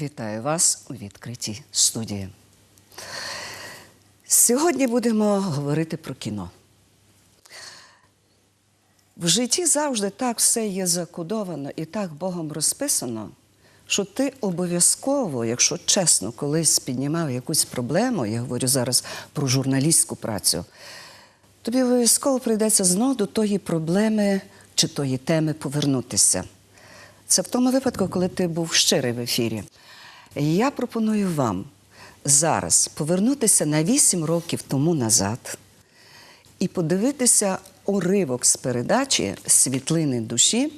Вітаю вас у відкритій студії. Сьогодні будемо говорити про кіно. В житті завжди так все є закодовано і так Богом розписано, що ти обов'язково, якщо чесно, колись піднімав якусь проблему, я говорю зараз про журналістську працю, тобі обов'язково прийдеться знов до тої проблеми чи тої теми повернутися. Це в тому випадку, коли ти був щирий в ефірі. Я пропоную вам зараз повернутися на 8 років тому назад і подивитися уривок з передачі Світлини душі,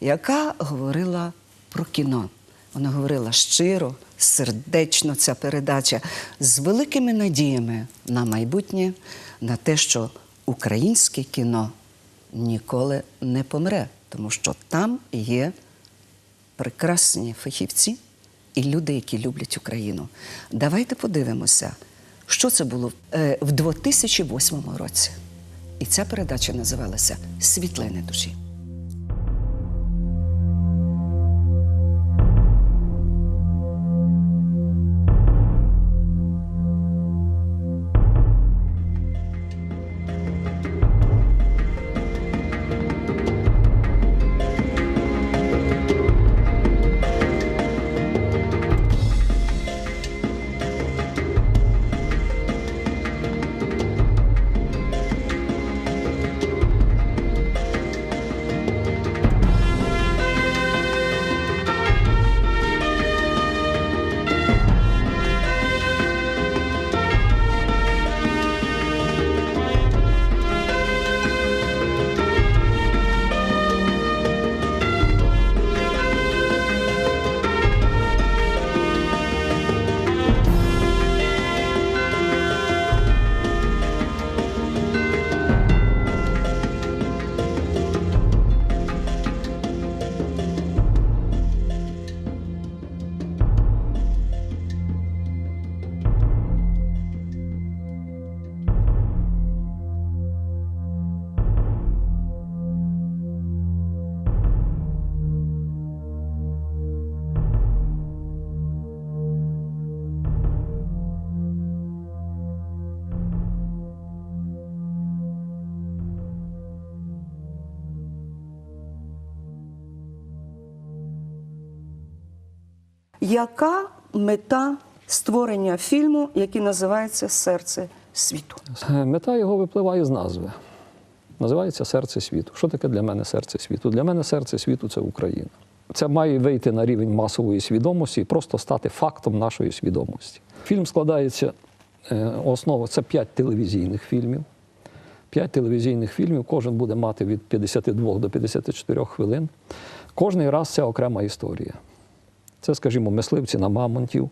яка говорила про кіно. Вона говорила щиро, сердечно ця передача з великими надіями на майбутнє, на те, що українське кіно ніколи не помре, тому що там є прекрасні фахівці і люди, які люблять Україну. Давайте подивимося, що це було е, в 2008 році. І ця передача називалася Світлини душі. Яка мета створення фільму, який називається Серце світу? Мета його випливає з назви. Називається Серце світу. Що таке для мене серце світу? Для мене серце світу це Україна. Це має вийти на рівень масової свідомості і просто стати фактом нашої свідомості. Фільм складається е, основа це п'ять телевізійних фільмів. П'ять телевізійних фільмів, кожен буде мати від 52 до 54 хвилин. Кожний раз це окрема історія. Це, скажімо, мисливці на мамонтів,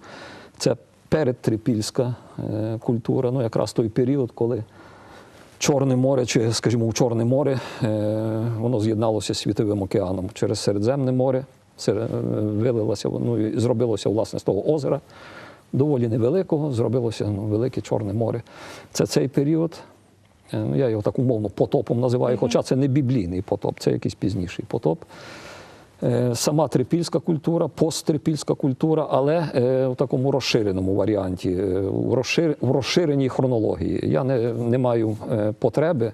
це передтрипільська е, культура, ну якраз той період, коли Чорне море, чи, скажімо, у Чорне море, е, воно з'єдналося з світовим океаном через Середземне море, е, вилилося, ну, і зробилося власне з того озера, доволі невеликого, зробилося ну, велике Чорне море. Це цей період. Ну, Я його так умовно потопом називаю, хоча це не біблійний потоп, це якийсь пізніший потоп. Е, Сама трипільська культура, посттрипільська культура, але е, в такому розширеному варіанті, е, в, розшир, в розширеній хронології. Я не, не маю потреби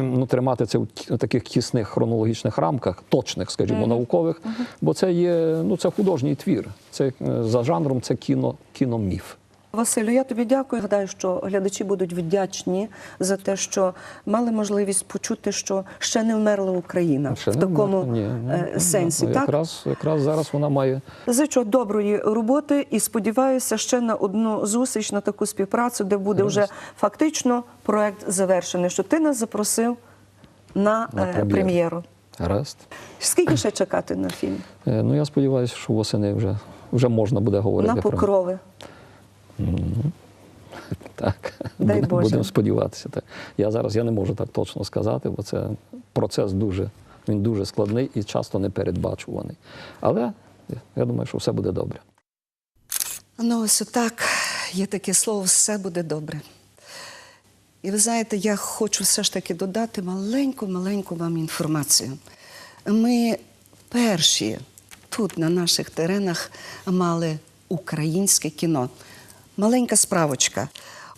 ну, тримати це в таких тісних хронологічних рамках, точних, скажімо, наукових, бо це є ну, це художній твір. Це за жанром це кіно, кіноміф. Василю, я тобі дякую. Гадаю, що глядачі будуть вдячні за те, що мали можливість почути, що ще не вмерла Україна Ще в такому ні, ні, е, ні, сенсі. так? Якраз, якраз зараз вона має Зичу доброї роботи і сподіваюся ще на одну зустріч, на таку співпрацю, де буде вже фактично проект завершений. Що ти нас запросив на, На е, прем'єру. гаразд. Скільки ще чекати на фільм? Е, Ну я сподіваюся, що восени вже, вже можна буде говорити На про покрови. Так, Дай Боже. будемо сподіватися. Так. Я зараз я не можу так точно сказати, бо це процес дуже, він дуже складний і часто непередбачуваний. Але я думаю, що все буде добре. Ну, ось отак є таке слово все буде добре. І ви знаєте, я хочу все ж таки додати маленьку-маленьку вам інформацію. Ми перші тут, на наших теренах, мали українське кіно. Маленька справочка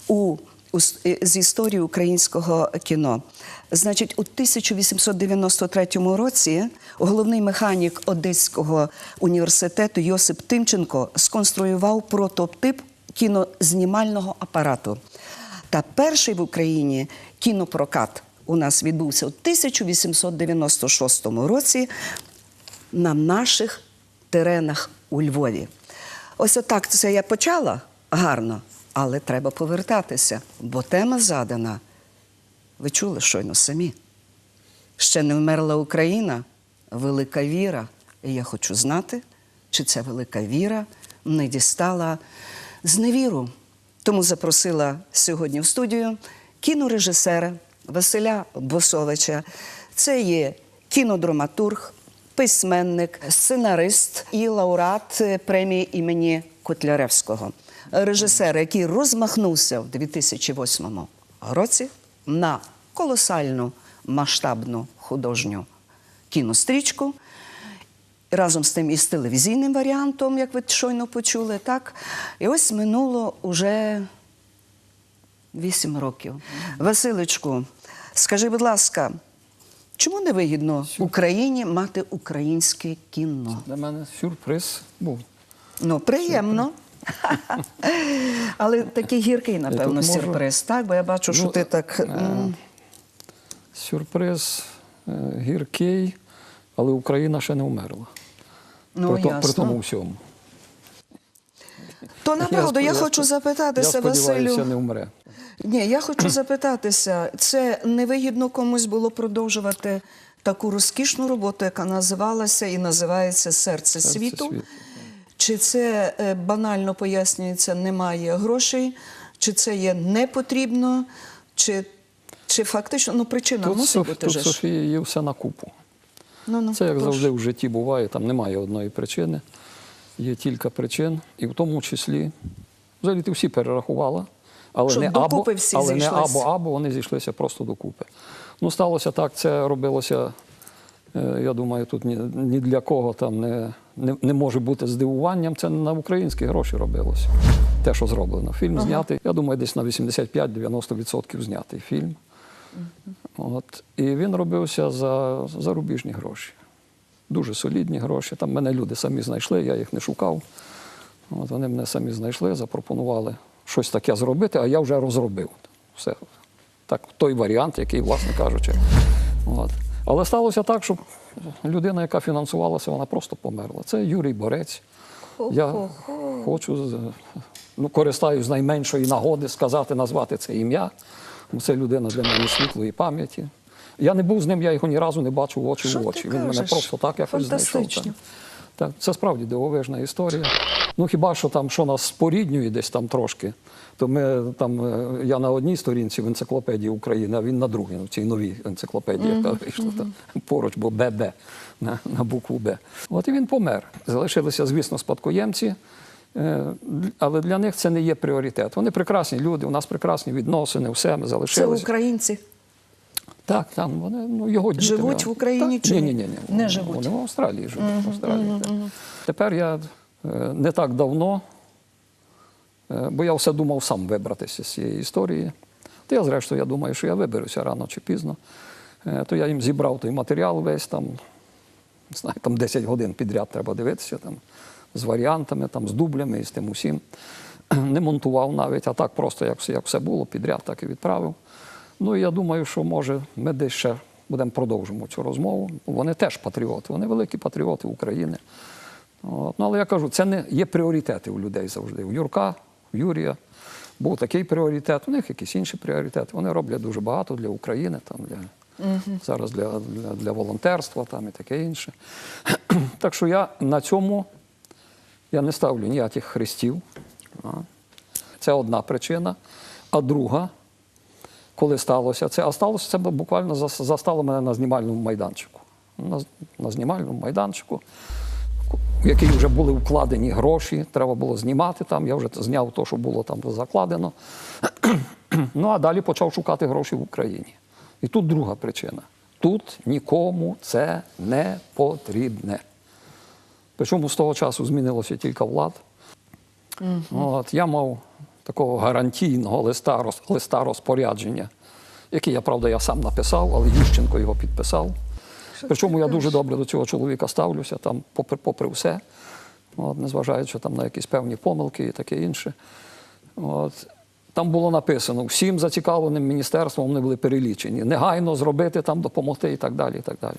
у, у з історії українського кіно. Значить, у 1893 році головний механік Одеського університету Йосип Тимченко сконструював прототип кінознімального апарату. Та перший в Україні кінопрокат у нас відбувся у 1896 році на наших теренах у Львові. Ось отак це я почала гарно, але треба повертатися, бо тема задана. Ви чули щойно самі. Ще не вмерла Україна, велика віра. І я хочу знати, чи ця велика віра не дістала зневіру. Тому запросила сьогодні в студію кінорежисера Василя Босовича. Це є кінодраматург, письменник, сценарист і лауреат премії імені Котляревського. Режисер, який розмахнувся в 2008 році на колосальну масштабну художню кінострічку. Разом з тим і з телевізійним варіантом, як ви щойно почули, так? І ось минуло уже вісім років. Василечку, скажи, будь ласка, чому не вигідно Україні мати українське кіно? Для мене сюрприз був. Ну, приємно. Але такий гіркий, напевно, можу- сюрприз, так? Бо я бачу, що Ну, ти так. е, Сюрприз е, гіркий, але Україна ще не вмерла. Ну, при, то- при тому всьому. То направду, я, хочу запитатися, я сподіваюся, Василю. не вмре. Ні, я хочу запитатися, це невигідно комусь було продовжувати таку розкішну роботу, яка називалася і називається Серце, Серце світу. світу. Чи це е, банально пояснюється, немає грошей, чи це є не потрібно, чи, чи фактично ну, причина Тут, мусить бути тут же. Софія є все на купу. Ну, ну, Це як тож. завжди в житті буває, там немає одної причини, є кілька причин, і в тому числі, взагалі ти всі перерахувала, але Щоб не або, всі але не або, або вони зійшлися просто докупи. Ну, сталося так, це робилося, я думаю, тут ні, ні для кого там не, не, не може бути здивуванням. Це на українські гроші робилося. Те, що зроблено. Фільм знятий, я думаю, десь на 85-90% знятий фільм. От. І він робився за зарубіжні гроші. Дуже солідні гроші. Там мене люди самі знайшли, я їх не шукав. От вони мене самі знайшли, запропонували щось таке зробити, а я вже розробив. Все. Так, той варіант, який, власне кажучи. От. Але сталося так, що людина, яка фінансувалася, вона просто померла. Це Юрій Борець. Я хочу, ну, користаюсь найменшої нагоди сказати, назвати це ім'я. Це людина для мене світлої пам'яті. Я не був з ним, я його ні разу не бачив очі в очі. Він мене просто так якось знайшов. Так. Це справді дивовижна історія. Ну хіба що там, що нас споріднює десь там трошки, то ми там е, я на одній сторінці в енциклопедії України, а він на другій, в цій новій енциклопедії, яка вийшла там поруч, бо ББ на, на букву Б. От і він помер. Залишилися, звісно, спадкоємці. е, Але для них це не є пріоритет. Вони прекрасні люди, у нас прекрасні відносини, все ми Це залишилися. українці. Так, там вони ну його діти. Живуть в Україні Так. чи ні, ні? ні, ні. Не живуть? Вони в Австралії живуть. в Австралії, так. Тепер я е, не так давно, е, бо я все думав сам вибратися з цієї історії. Та я, зрештою, я думаю, що я виберуся рано чи пізно. Е, То я їм зібрав той матеріал весь там, не знаю, там 10 годин підряд треба дивитися, там, з варіантами, там, з дублями і з тим усім. Не монтував навіть, а так просто, як, все- як все було, підряд, так і відправив. Ну я думаю, що може ми десь ще будемо продовжимо цю розмову. Вони теж патріоти, вони великі патріоти України. От. Ну, але я кажу, це не є пріоритети у людей завжди. У Юрка, у Юрія був такий пріоритет, у них якісь інші пріоритети. Вони роблять дуже багато для України, там, для, зараз для, для, для волонтерства там, і таке інше. так що я на цьому я не ставлю ніяких хрестів. Це одна причина. А друга, коли сталося це, а сталося це буквально застало мене на знімальному майданчику. На, на знімальному майданчику, в який вже були вкладені гроші, треба було знімати там. Я вже зняв те, що було там закладено. ну а далі почав шукати гроші в Україні. І тут друга причина. Тут нікому це не потрібне. Причому з того часу змінилося тільки влад. От, я мав такого гарантійного листа, роз- листа розпорядження, який я, правда, я сам написав, але Ющенко його підписав. Причому я дуже добре до цього чоловіка ставлюся, там, попри, попри все, от, незважаючи там, на якісь певні помилки і таке інше. От. Там було написано, всім зацікавленим міністерством вони були перелічені. Негайно зробити там, допомогти і так далі. І так далі.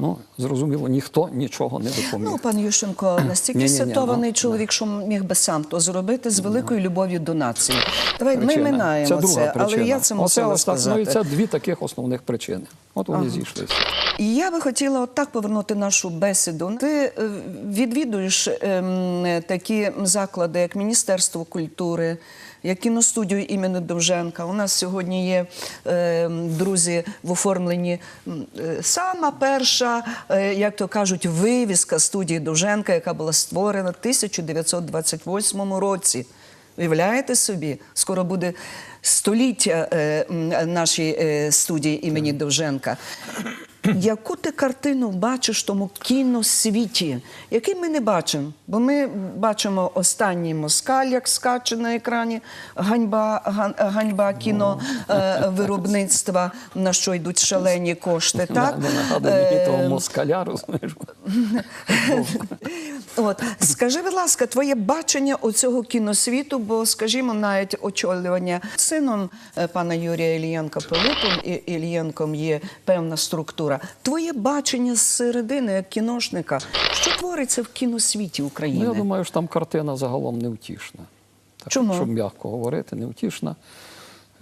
Ну, зрозуміло, ніхто нічого не допоміг. Ну, пан Ющенко настільки Ні-ні-ні, ну, чоловік, що міг би сам то зробити з великою любов'ю до нації. Давай ми минаємо це, це, але причина. я це Оце мусила сказати. ну, це дві таких основних причини. От вони зійшлися. І я би хотіла отак повернути нашу бесіду. Ти е, відвідуєш ем, такі заклади, як Міністерство культури, як кіностудію імені Довженка. У нас сьогодні є ем, друзі в оформленні е, сама перша, е, як то кажуть, вивіска студії Довженка, яка була створена в 1928 році. Уявляєте собі, скоро буде століття е, нашій е, студії імені Довженка. Яку ти картину бачиш в тому кіносвіті, який ми не бачимо? Бо ми бачимо останній москаль, як скаче на екрані, ганьба, ган- ганьба кіно е, на що йдуть шалені кошти. Так? Не нагадує Е, того москаля, розумієш? От скажи, будь ласка, твоє бачення оцього кіносвіту, бо, скажімо, навіть очолювання сином е, пана Юрія Ілієнка Пилипом і Ілієнком є певна структура. Твоє бачення з середини як кіношника, що твориться в кіносвіті України? Ну, я думаю, що там картина загалом невтішна. Так, Чому? Щоб м'яко говорити, невтішна.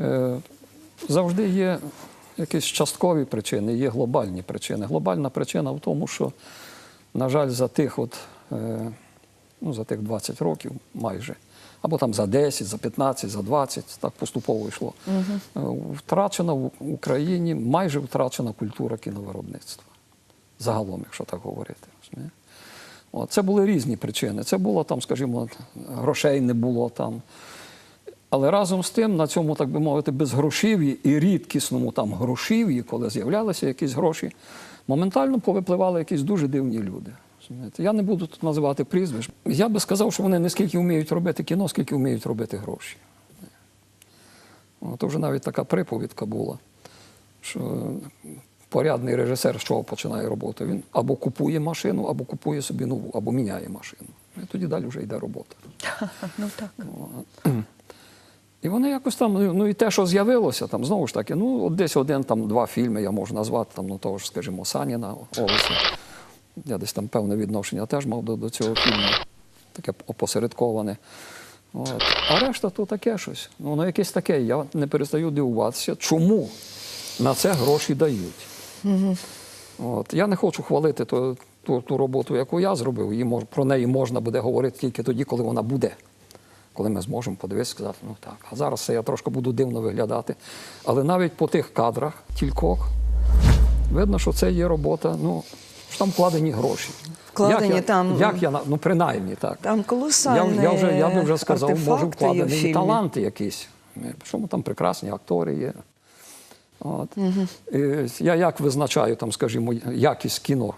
Е, завжди є якісь часткові причини, є глобальні причини. Глобальна причина в тому, що, на жаль, за тих, от, ну, за тих 20 років майже, або там за 10, за 15, за 20, так поступово йшло. Е, Втрачена в Україні, майже втрачена культура кіновиробництва. Загалом, якщо так говорити. це були різні причини. Це було там, скажімо, грошей не було там. Але разом з тим, на цьому, так би мовити, безгрошів'ї і рідкісному там грошів'ї, коли з'являлися якісь гроші, моментально повипливали якісь дуже дивні люди. Розумієте. Я не буду тут називати прізвищ. Я би сказав, що вони не скільки вміють робити кіно, скільки вміють робити гроші. От вже навіть така приповідка була, що порядний режисер з чого починає роботу? Він або купує машину, або купує собі нову, або міняє машину. І тоді далі вже йде робота. Ну так. І вони якось там, ну, ну і те, що з'явилося, там знову ж таки, ну, от десь один, там два фільми я можу назвати, там, ну, того ж, скажімо, Саніна Олеся. Я десь там певне відношення теж мав до, до цього фільму, таке опосередковане. От. А решта то таке щось. Ну, воно якесь таке. Я не перестаю дивуватися, чому на це гроші дають. От. Я не хочу хвалити ту, ту, ту роботу, яку я зробив. Мож, про неї можна буде говорити тільки тоді, коли вона буде. Коли ми зможемо подивитися, сказати, ну так, а зараз це я трошки буду дивно виглядати. Але навіть по тих кадрах, кількох, видно, що це є робота, ну, що там вкладені гроші. Вкладені як я, там- Як я, ну, принаймні, так. Там Я, колосальні я, вже, я би вже сказав, може вкладені таланти якісь. Причому там прекрасні актори є. От. І Я як визначаю, там, скажімо, якість кіно?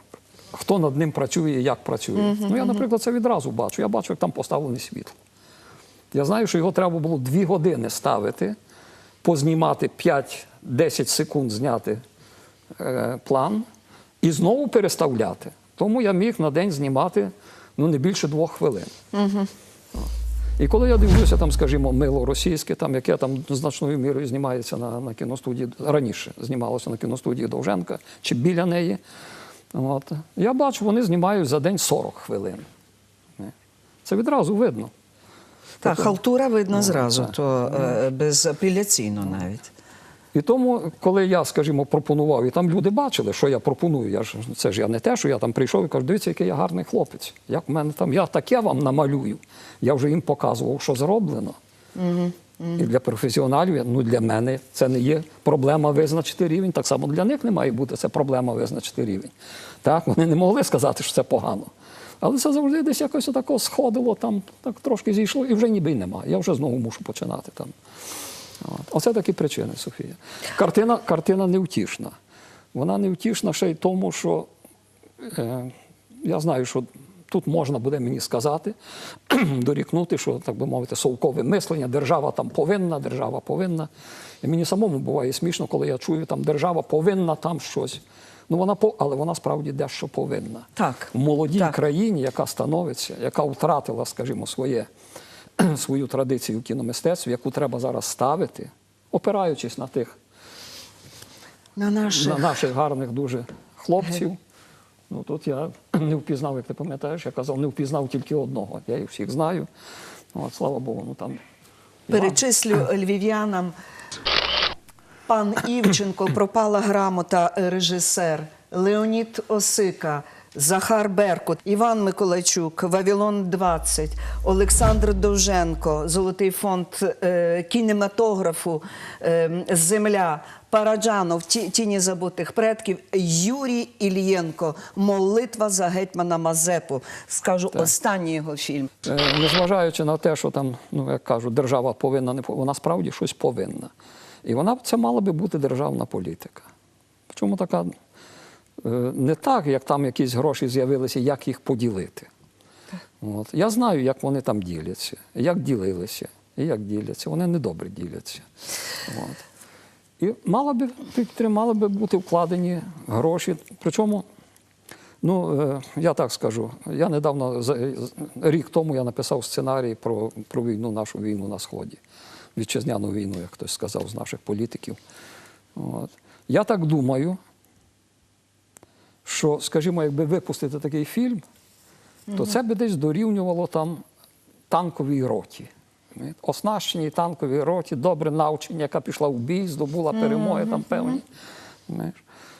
Хто над ним працює і як працює? Ну, я, наприклад, це відразу бачу. Я бачу, як там поставлене світло. Я знаю, що його треба було дві години ставити, познімати 5-10 секунд зняти е, план і знову переставляти. Тому я міг на день знімати ну, не більше двох хвилин. І коли я дивлюся, там, скажімо, мило російське, там, яке там значною мірою знімається на, на кіностудії, раніше знімалося на кіностудії Довженка чи біля неї. От. Я бачу, вони знімають за день 40 хвилин. Це відразу видно. Так, халтура видно Ну, зразу, то е, безапеляційно навіть. І тому, коли я, скажімо, пропонував, і там люди бачили, що я пропоную. Я ж це ж я не те, що я там прийшов і кажу, дивіться, який я гарний хлопець. Як в мене там, я таке вам намалюю. Я вже їм показував, що зроблено. І для професіоналів, ну для мене це не є проблема визначити рівень. Так само для них не має бути це проблема визначити рівень. Так, вони не могли сказати, що це погано. Але це завжди десь якось тако сходило, там так трошки зійшло, і вже ніби й нема. Я вже знову мушу починати там. От. Оце такі причини, Софія. Картина, картина невтішна. Вона невтішна ще й тому, що е, я знаю, що тут можна буде мені сказати, дорікнути, що, так би мовити, совкове мислення, держава там повинна, держава повинна. І мені самому буває смішно, коли я чую, там держава повинна там щось. Ну, вона по, але вона справді дещо повинна. Так. В молодій Так. країні, яка становиться, яка втратила, скажімо, своє, свою традицію в кіномистецтві, яку треба зараз ставити, опираючись на тих На наших. на наших гарних дуже хлопців. Ну тут я не впізнав, як ти пам'ятаєш, я казав, не впізнав тільки одного. Я їх всіх знаю. От, слава Богу, ну там. Перечислю львів'янам. Пан Івченко, пропала грамота, режисер, Леонід Осика, Захар Беркут, Іван Миколайчук, Вавилон 20, Олександр Довженко, Золотий фонд е, кінематографу, е, Земля, Параджанов, Тіні забутих предків, Юрій Ільєнко, Молитва за гетьмана Мазепу. Скажу, останній його фільм. Е, Незважаючи на те, що там, ну як кажуть, держава повинна не вона справді щось повинна. І вона це мала би бути державна політика. Чому така не так, як там якісь гроші з'явилися, як їх поділити. От. Я знаю, як вони там діляться, як ділилися, і як діляться. Вони недобре діляться. От. І мало би, мали би бути вкладені гроші. Причому, ну, е, я так скажу, я недавно, рік тому я написав сценарій про, про війну, нашу війну на Сході. Вітчизняну війну, як хтось сказав з наших політиків. От. Я так думаю, що, скажімо, якби випустити такий фільм, то це би десь дорівнювало там танковій роті. Оснащеній танковій роті, добре навчені, яка пішла в бій, здобула перемоги там певні.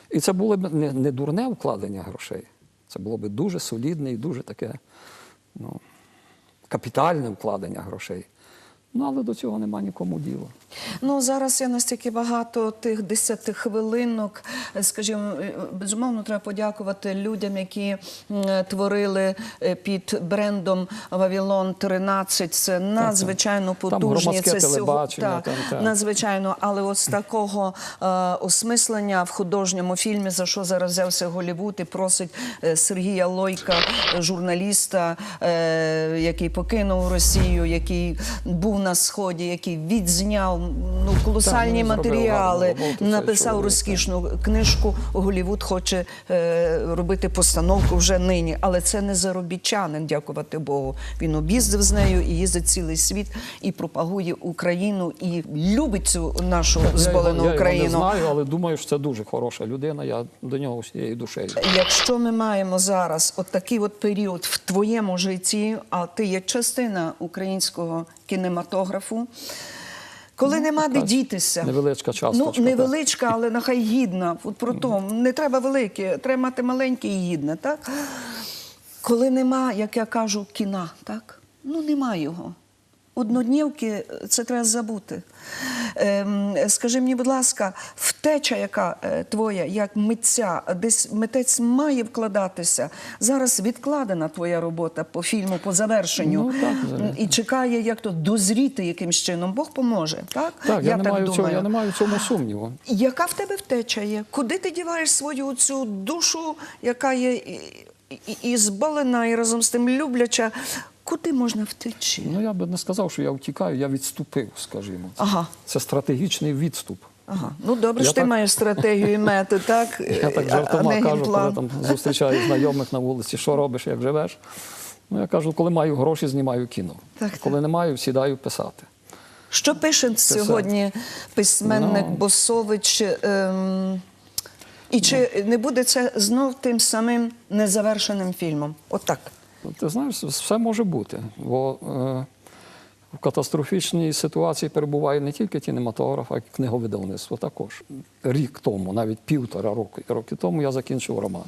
І це було б не, не дурне вкладення грошей. Це було б дуже солідне і дуже таке ну, капітальне вкладення грошей. Ну, але до цього нема нікому діла. Ну зараз є настільки багато тих десяти хвилинок. Скажімо, е, безумовно, треба подякувати людям, які творили е, під брендом Вавилон 13. Це надзвичайно потужні. громадське це телебачення, там, надзвичайно. Але ось такого е, осмислення в художньому фільмі, за що зараз взявся Голівуд і просить Сергія Лойка, журналіста, е, який покинув Росію, який був на сході, який відзняв ну колосальні він матеріали, гарну написав розкішну книжку. Голівуд хоче е, робити постановку вже нині, але це не заробітчанин, дякувати Богу. Він об'їздив з нею і їздить цілий світ і пропагує Україну і любить цю нашу зболену я, його, Україну. я його не знаю, але думаю, що це дуже хороша людина. Я до нього всією душею. Якщо ми маємо зараз от такий от період в твоєму житті, а ти є частина українського кінематографу, коли нема де дітися. невеличка Ну, невеличка, так. але нехай гідна. От про то. Не треба велике, треба мати маленьке і гідне, так? Коли нема, як я кажу, кіна, так? Ну, нема його. Одноднівки це треба забути. Ем, скажи мені, будь ласка, втеча, яка е, твоя, як митця, десь митець має вкладатися. Зараз відкладена твоя робота по фільму, по завершенню. Ну, так, і чекає, як то дозріти якимсь чином. Бог поможе. Так, Так, я, не так маю думаю. цього, я не маю в цьому сумніву. Яка в тебе втеча є? Куди ти діваєш свою цю душу, яка є і, і, і зболена, і разом з тим любляча? Куди можна втечі? Ну я би не сказав, що я втікаю, я відступив, скажімо. Ага. це стратегічний відступ. Ага. Ну добре, що ти так- маєш стратегію і мети, так? Я так жартома кажу, коли там зустрічаю знайомих на вулиці, що робиш, як живеш. Ну я кажу, коли маю гроші, знімаю кіно. Так, коли не маю, сідаю писати. Що пише сьогодні письменник Ну. Босович? Ем... І чи не буде це знов тим самим незавершеним фільмом? Отак. Ну, Ти знаєш, все може бути. Бо е, в катастрофічній ситуації перебуває не тільки кінематограф, а й книговидавництво також. Рік тому, навіть півтора роки, роки тому я закінчив роман.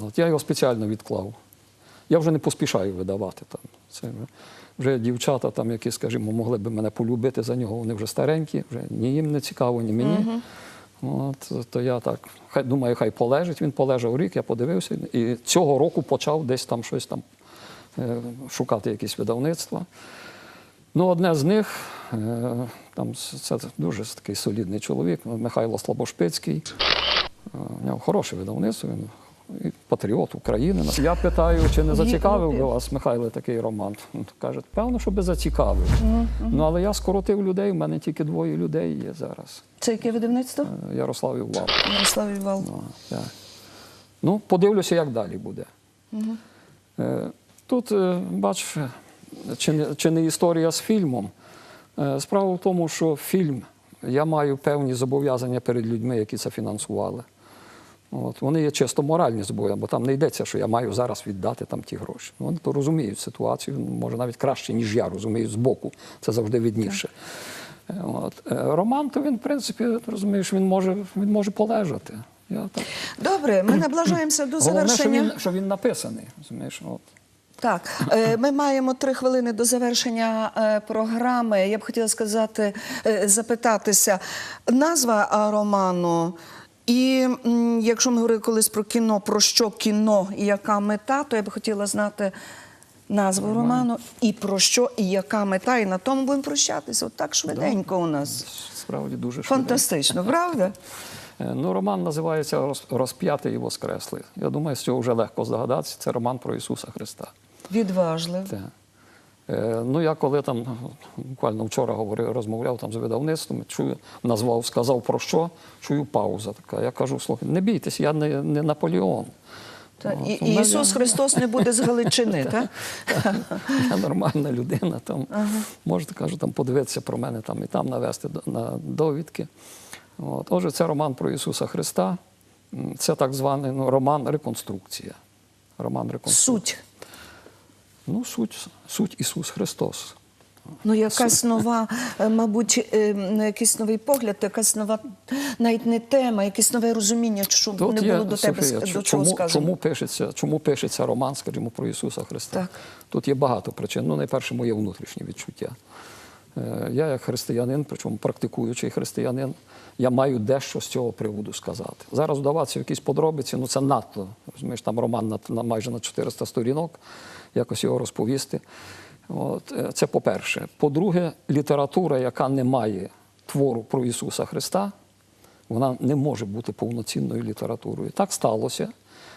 От, я його спеціально відклав. Я вже не поспішаю видавати там. Це вже, вже дівчата, там, які, скажімо, могли б мене полюбити за нього, вони вже старенькі, вже ні їм не цікаво, ні мені. От, то я так хай думаю, хай полежить. Він полежав рік, я подивився, і цього року почав десь там щось там е, шукати якісь видавництва. Ну, одне з них, е, там це дуже такий солідний чоловік, Михайло Слабошпицький. Е, У нього хороше видавництво. Він патріот України. Я питаю, чи не зацікавив би вас, Михайло, такий роман? Ну, Каже, певно, що би зацікавив. Ну, але я скоротив людей, в мене тільки двоє людей є зараз. Це яке видавництво? Е, Ярослав і Влад. Ярослав Івал. Ну, так. Ну, подивлюся, як далі буде. Е, Тут, е, бач, чи не, чи не історія з фільмом. Справа в тому, що фільм, я маю певні зобов'язання перед людьми, які це фінансували. От, вони є чисто моральні зобов'язання, бо там не йдеться, що я маю зараз віддати там ті гроші. Вони то розуміють ситуацію, може навіть краще, ніж я розумію збоку. Це завжди видніше. Е, От. Е, Роман, то він, в принципі, розумієш, він може, він може полежати. Я так. Добре, ми наближаємося до Головне, що завершення. він, що він написаний. Розумієш? От. Так, е, ми маємо три хвилини до завершення е, програми. Я б хотіла сказати, запитатися назва роману. І якщо ми говорили колись про кіно, про що кіно і яка мета, то я б хотіла знати назву роману і про що і яка мета. І на тому будемо прощатися. От так швиденько у нас. Справді дуже швидко. Фантастично, правда? Е, Ну, роман називається «Роз- Розп'ятий і Воскреслий. Я думаю, з цього вже легко здогадатися. Це роман про Ісуса Христа. Відважливо. Е, Ну, я коли там буквально вчора говорив, розмовляв там з видавництвом, чую, назвав, сказав про що, чую пауза така. Я кажу, слухай, не бійтесь, я не, не Наполеон. Та, От, і, у мене- Ісус Христос не буде з Галичини, так? Я нормальна людина. Там, Можете, кажу, там подивитися про мене там і там навести на довідки. От. Отже, це роман про Ісуса Христа. Це так званий ну, роман реконструкція. Роман реконструкція. Суть. Ну, суть, суть Ісус Христос. Ну, якась нова, е, мабуть, е, ну, якийсь новий погляд, якась нова, навіть не тема, якесь нове розуміння, що Тут не є, було до тебе Софія, до чому, чого сказано. чому, пишеться, чому пишеться роман, скажімо, про Ісуса Христа? Так. Тут є багато причин. Ну, найперше, моє внутрішнє відчуття. Е, Я, як християнин, причому практикуючий християнин, я маю дещо з цього приводу сказати. Зараз вдаватися в якісь подробиці, ну це надто. Розумієш, там роман на, на майже на 400 сторінок, якось його розповісти. От, е, це по-перше. По-друге, література, яка не має твору про Ісуса Христа, вона не може бути повноцінною літературою. Так сталося,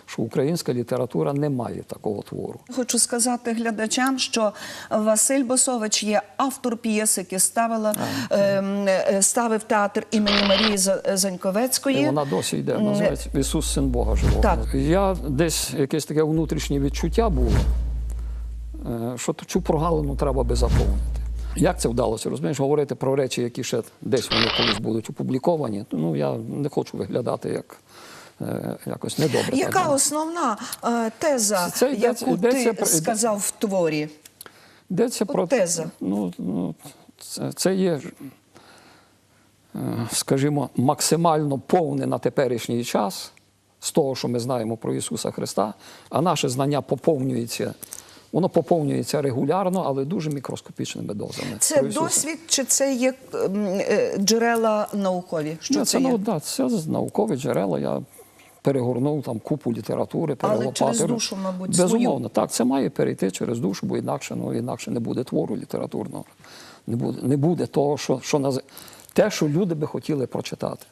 що українська література не має такого твору. Хочу сказати глядачам, що Василь Босович є автор п'єси, яку ставила, ем, е, ставив театр імені Марії За- Заньковецької. І вона досі йде, називається Ісус Син Бога Живого. Так. Я десь якесь таке внутрішнє відчуття було, що цю прогалину треба би заповнити. Як це вдалося? Розумієш, говорити про речі, які ще десь вони колись будуть опубліковані. Ну я не хочу виглядати як е, якось недобре. Яка так. основна е, теза, Це йдеться- яку йдеться ти про- сказав в творі? Йдеться От про теза. Ну, ну, це, це є, е, скажімо, максимально повне на теперішній час з того, що ми знаємо про Ісуса Христа, а наше знання поповнюється. Воно поповнюється регулярно, але дуже мікроскопічними дозами. Це досвід чи це є е, джерела наукові? Що Ні, це, це, є? ну, да, це наукові джерела. Я перегорнув там купу літератури, Але через душу, мабуть, Безумовно, так, це має перейти через душу, бо інакше, ну, інакше не буде твору літературного. Не буде, не буде того, що, що наз... те, що люди би хотіли прочитати.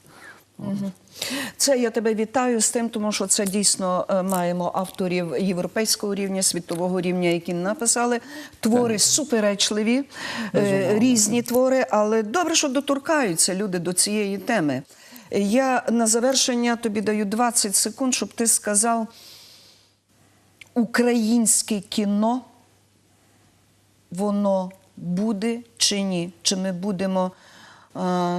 Це я тебе вітаю з тим, тому що це дійсно е, маємо авторів європейського рівня, світового рівня, які написали твори суперечливі, е, різні твори, але добре, що доторкаються люди до цієї теми. Я на завершення тобі даю 20 секунд, щоб ти сказав українське кіно воно буде чи ні? Чи ми будемо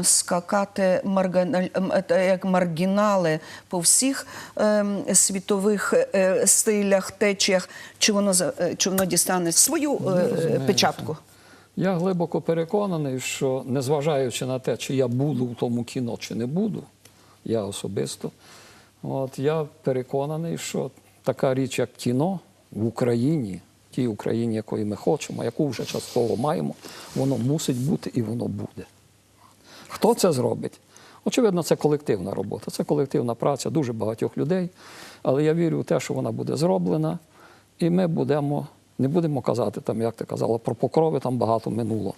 скакати марганаль, ем, е, як маргінали по всіх ем, світових е, стилях, течіях, чи воно, е, чи воно дістане свою е, печатку? Я глибоко переконаний, що незважаючи на те, чи я буду в тому кіно, чи не буду, я особисто, от, я переконаний, що така річ, як кіно в Україні, тій Україні, якої ми хочемо, яку вже частково маємо, воно мусить бути і воно буде. Хто це зробить? Очевидно, це колективна робота, це колективна праця дуже багатьох людей. Але я вірю в те, що вона буде зроблена, і ми будемо, не будемо казати, там, як ти казала, про покрови там багато минуло.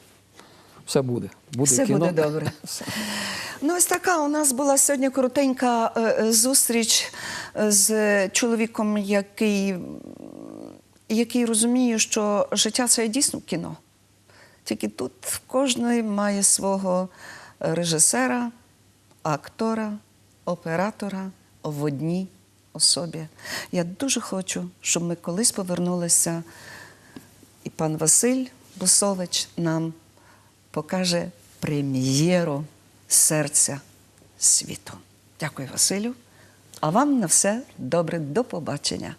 Все буде. буде Все кіно. буде добре. Все. Ну, ось така у нас була сьогодні коротенька е, е, зустріч е, з чоловіком, який, який розуміє, що життя це дійсно кіно. Тільки тут кожен має свого режисера, актора, оператора в одній особі. Я дуже хочу, щоб ми колись повернулися, і пан Василь Бусович нам покаже прем'єру серця світу. Дякую, Василю. А вам на все добре. До побачення.